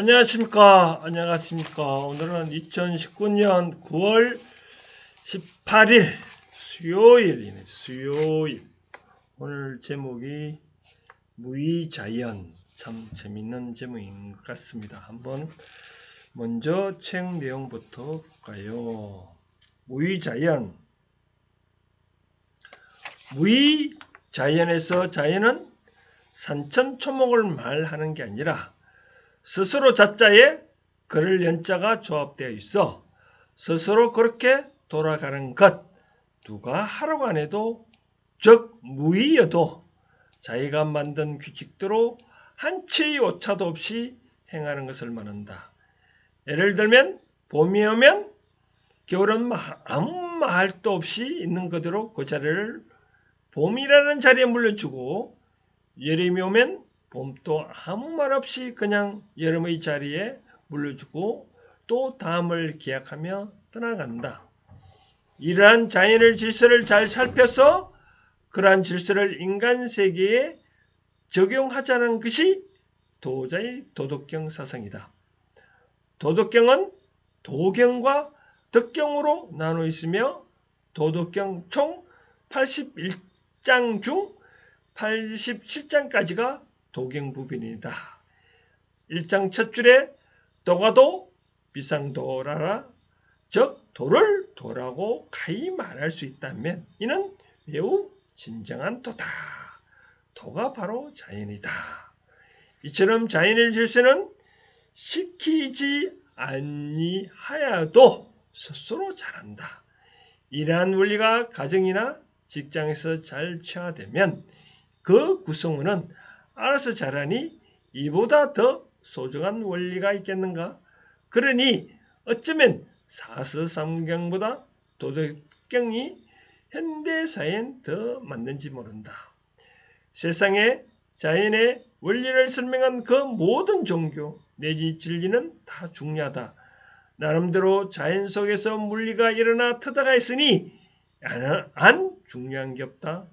안녕하십니까. 안녕하십니까. 오늘은 2019년 9월 18일 수요일이네. 수요일. 오늘 제목이 무의자연. 참 재밌는 제목인 것 같습니다. 한번 먼저 책 내용부터 볼까요? 무의자연. 무의자연에서 자연은 산천 초목을 말하는 게 아니라 스스로 자자에 그를 연자가 조합되어 있어 스스로 그렇게 돌아가는 것 누가 안 해도 즉 무의여도 자기가 만든 규칙대로 한치의 오차도 없이 행하는 것을 말한다. 예를 들면 봄이 오면 겨울은 아무 말도 없이 있는 그대로 그 자리를 봄이라는 자리에 물려주고 여름이 오면 봄도 아무 말 없이 그냥 여름의 자리에 물려주고 또 다음을 기약하며 떠나간다. 이러한 자연의 질서를 잘 살펴서 그러한 질서를 인간 세계에 적용하자는 것이 도자의 도덕경 사상이다. 도덕경은 도경과 덕경으로 나눠 있으며 도덕경 총 81장 중 87장까지가 도경 부분이다. 1장 첫 줄에 도가도 비상도라라 즉 도를 도라고 가히 말할 수 있다면 이는 매우 진정한 도다. 도가 바로 자연이다. 이처럼 자연의 질서는 시키지 아니하여도 스스로 잘한다. 이러한 원리가 가정이나 직장에서 잘 취하되면 그 구성원은 알아서 잘하니 이보다 더 소중한 원리가 있겠는가? 그러니 어쩌면 사서삼경보다 도덕경이 현대사엔 더 맞는지 모른다. 세상에 자연의 원리를 설명한 그 모든 종교 내지 진리는 다 중요하다. 나름대로 자연 속에서 물리가 일어나 터다가 있으니 안 중요한 게 없다.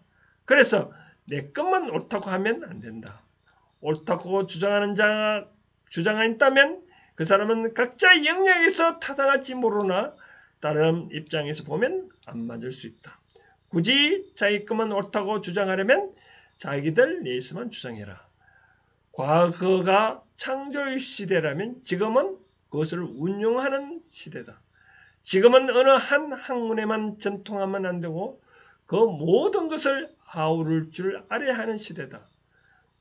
그래서 내 것만 옳다고 하면 안 된다. 옳다고 주장하는 자, 주장이 있다면 그 사람은 각자의 영역에서 타당할지 모르나 다른 입장에서 보면 안 맞을 수 있다. 굳이 자기 것만 옳다고 주장하려면 자기들 내에서만 주장해라. 과거가 창조의 시대라면 지금은 그것을 운용하는 시대다. 지금은 어느 한 학문에만 전통하면 안 되고 그 모든 것을 아우를 줄 알아야 하는 시대다.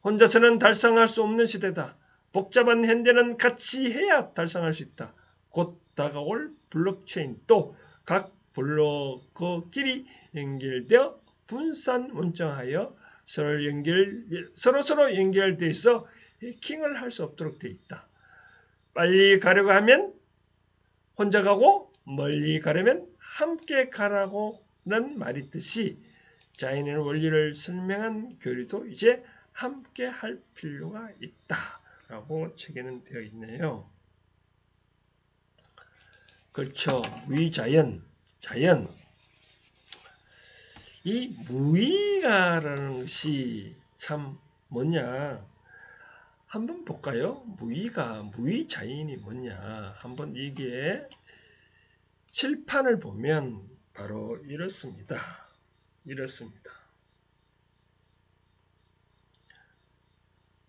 혼자서는 달성할 수 없는 시대다. 복잡한 현대는 같이 해야 달성할 수 있다. 곧 다가올 블록체인 또 각 블록끼리 연결되어 분산 원정하여 서로 연결 서로 서로 연결돼 있어 해킹을 할 수 없도록 돼 있다. 빨리 가려고 하면 혼자 가고 멀리 가려면 함께 가라고 는 말이 뜻이 자연의 원리를 설명한 교리도 이제 함께 할 필요가 있다라고 책에는 되어 있네요. 그렇죠. 위자연, 자연. 이 무의가라는 것이 참 뭐냐? 한번 볼까요? 무의가, 무의자연이 뭐냐? 한번 이게 칠판을 보면 바로 이렇습니다. 이렇습니다.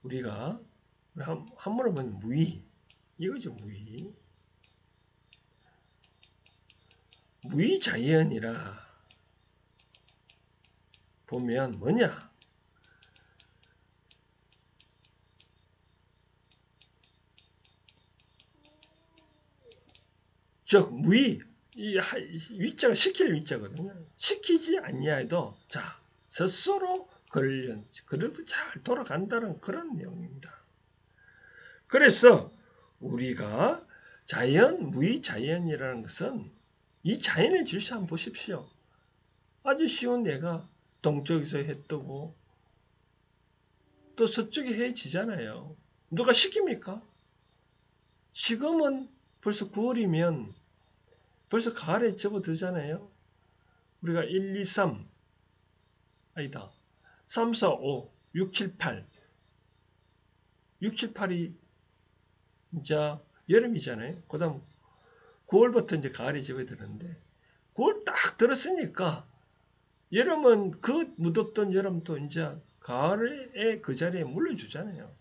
우리가 한, 한번로 보면 무의 이거죠 무의 무의자연이라 보면 뭐냐 즉 무의 이 위자가 시킬 위자거든요. 시키지 아니하여도 자 스스로 그를 그래도 잘 돌아간다는 그런 내용입니다. 그래서 우리가 자연 무의 자연이라는 것은 이 자연의 질서 한번 보십시오. 아주 쉬운 내가 동쪽에서 해 뜨고 또 서쪽에 해 지잖아요. 누가 시킵니까? 지금은 벌써 9월이면 벌써 가을에 접어들잖아요. 우리가 1, 2, 3 아니다. 3, 4, 5, 6, 7, 8 6, 7, 8이 이제 여름이잖아요. 그 다음 9월부터 이제 가을이 접어드는데 9월 딱 들었으니까 여름은 그 무덥던 여름도 이제 가을에 그 자리에 물려주잖아요.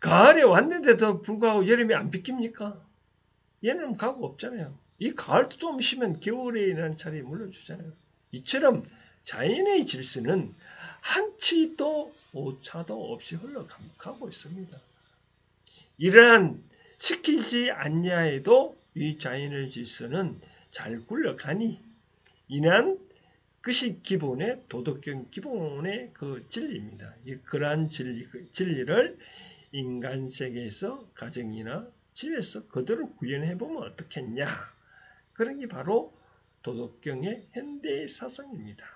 가을에 왔는데도 불구하고 여름이 안 비깁니까? 얘는 가고 없잖아요. 이 가을도 좀 쉬면 겨울이라는 자리에 물려주잖아요. 이처럼 자연의 질서는 한치도 오차도 없이 흘러가고 있습니다. 이러한 시키지 않냐해도 이 자연의 질서는 잘 굴러가니 이는 그것이 기본의 도덕경 기본의 그 진리입니다. 이 그러한 진리, 그 진리를 인간 세계에서 가정이나 집에서 그대로 구현해 보면 어떻겠냐? 그런 게 바로 도덕경의 현대 사상입니다.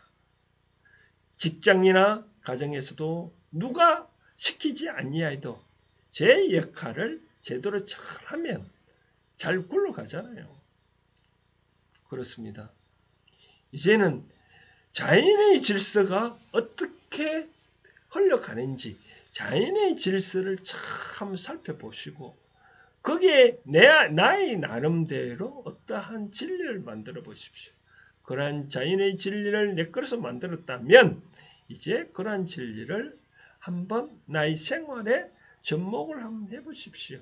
직장이나 가정에서도 누가 시키지 아니하여도 제 역할을 제대로 잘하면 잘 굴러가잖아요. 그렇습니다. 이제는 자연의 질서가 어떻게 흘러가는지 자연의 질서를 참 살펴보시고 거기에 내, 나의 나름대로 어떠한 진리를 만들어 보십시오. 그러한 자연의 진리를 내 것에서 만들었다면 이제 그러한 진리를 한번 나의 생활에 접목을 한번 해보십시오.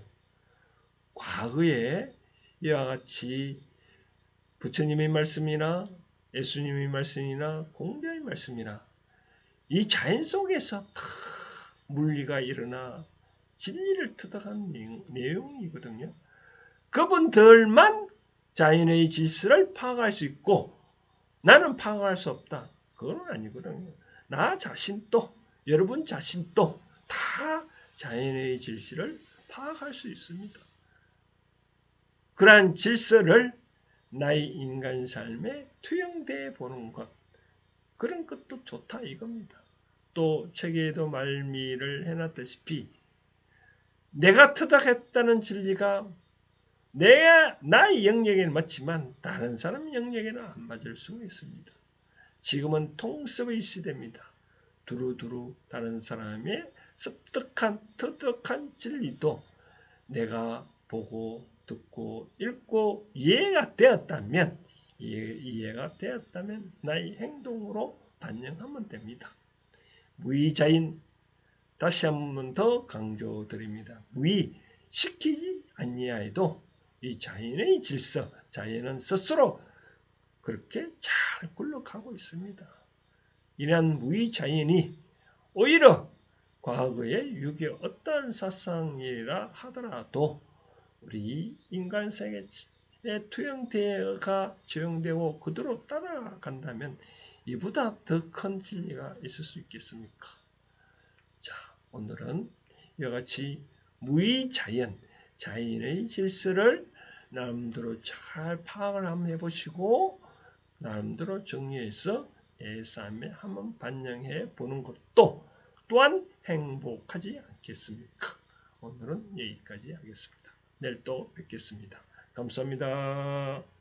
과거에 이와 같이 부처님의 말씀이나 예수님의 말씀이나 공자의 말씀이나 이 자연 속에서 다 물리가 일어나 진리를 터득한 내용이거든요. 그분들만 자연의 질서를 파악할 수 있고 나는 파악할 수 없다. 그건 아니거든요. 나 자신도 여러분 자신도 다 자연의 질서를 파악할 수 있습니다. 그러한 질서를 나의 인간 삶에 투영돼 보는 것 그런 것도 좋다 이겁니다. 또 책에도 말미를 해놨다시피 내가 터득했다는 진리가 내 나의 영역에는 맞지만 다른 사람 영역에는 안 맞을 수가 있습니다. 지금은 통섭의 시대입니다. 두루두루 다른 사람의 습득한 터득한 진리도 내가 보고 듣고 읽고 이해가 되었다면 이해, 가 되었다면 나의 행동으로 반영하면 됩니다. 무의자인 다시 한 번 더 강조드립니다. 무의 시키지 아니하여도 이 자연의 질서, 자연은 스스로 그렇게 잘 굴러가고 있습니다. 이러한 무의 자연이 오히려 과거의 유교 어떠한 사상이라 하더라도 우리 인간 세계에 투영되어가 적용되고 그대로 따라간다면 이보다 더 큰 진리가 있을 수 있겠습니까? 자, 오늘은 이와 같이 무의 자연, 자연의 질서를 나름대로 잘 파악을 한번 해보시고 나름대로 정리해서 내 삶에 한번 반영해 보는 것도 또한 행복하지 않겠습니까? 오늘은 여기까지 하겠습니다. 내일 또 뵙겠습니다. 감사합니다.